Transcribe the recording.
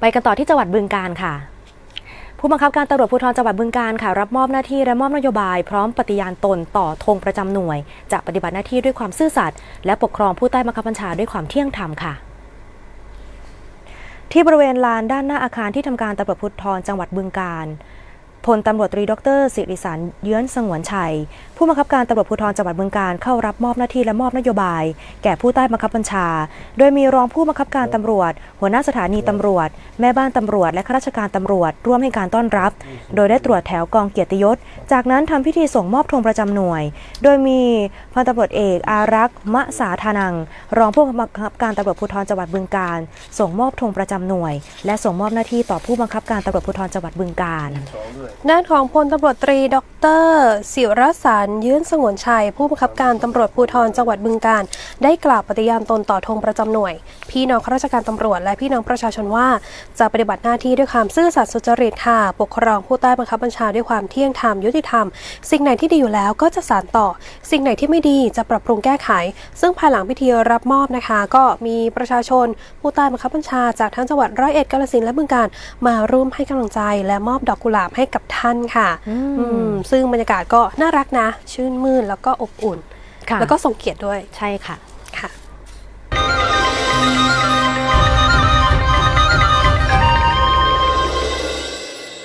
ไปกันต่อที่จังหวัดบึงกาฬค่ะ ผู้บังคับการตำรวจภูธรจังหวัดบึงกาฬค่ะ รับมอบหน้าที่และมอบนโยบาย พร้อมปฏิญาณตนต่อธงประจำหน่วย จะปฏิบัติหน้าที่ด้วยความซื่อสัตย์และปกครองผู้ใต้บังคับบัญชาด้วยความเที่ยงธรรมค่ะที่บริเวณลานด้านหน้าอาคารที่ทำการตำรวจภูธรจังหวัดบึงกาฬ พลตำรวจตรีดรสิริสารเยื้อนสงวนชัย ผู้บังคับการตำรวจภูธรจังหวัดบึงกาฬเข้ารับมอบหน้าที่และมอบนโยบาย แก่ผู้ใต้บังคับบัญชา โดยมีรองผู้บังคับการตำรวจ หัวหน้าสถานีตำรวจ แม่บ้านตำรวจและข้าราชการตำรวจ ร่วมให้การต้อนรับ โดยได้ตรวจแถวกองเกียรติยศ จากนั้นทำพิธีส่งมอบธงประจำหน่วย โดยมีพันตำรวจเอกอารักษ์มะสาธานัง รองผู้บังคับการตำรวจภูธรจังหวัดบึงกาฬส่งมอบธงประจำหน่วย และส่งมอบหน้าที่ต่อผู้บังคับการตำรวจภูธรจังหวัดบึงกาฬด้านของพลตำรวจตรีด รศิรสารยืนสงวนชัย ผู้บังคับการตำรวจภูธรจังหวัดบึงกาฬได้กล่าวปฏิญาณตนต่อธงประจำหน่วย พี่น้องข้าราชการตำรวจและพี่น้องประชาชนว่า จะปฏิบัติหน้าที่ด้วยความซื่อสัตย์สุจริตค่ะ ปกครองผู้ใต้บังคับบัญชาด้วยความเที่ยงธรรมยุติธรรม สิ่งไหนที่ดีอยู่แล้วก็จะสานต่อ สิ่งไหนที่ไม่ดีจะปรับปรุงแก้ไข ซึ่งภายหลังพิธีรับมอบนะคะ ก็มีประชาชน ผู้ใต้บังคับบัญชาจากทั้งจังหวัดร้อยเอ็ดกาฬสินธุ์และบึงกาฬมาร่วมให้กำลังใจ และมอบดอกกุหลาบให้กับท่านค่ะ อืมอืมซึ่งบรรยากาศก็น่ารักนะ ชื่นมื่นแล้วก็อบอุ่นค่ะแล้วก็ทรงเกียรติด้วยใช่ค่ะค่ะ